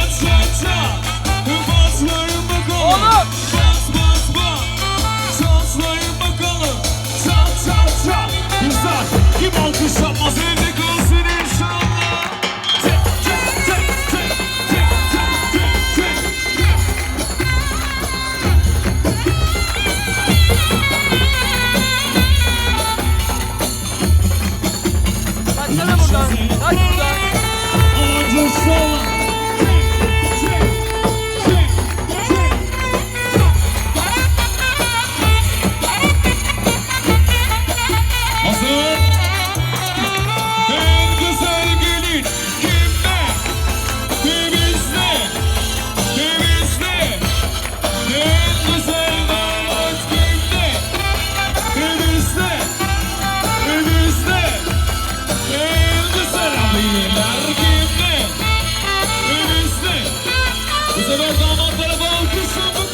it's you. Let's go, my brother,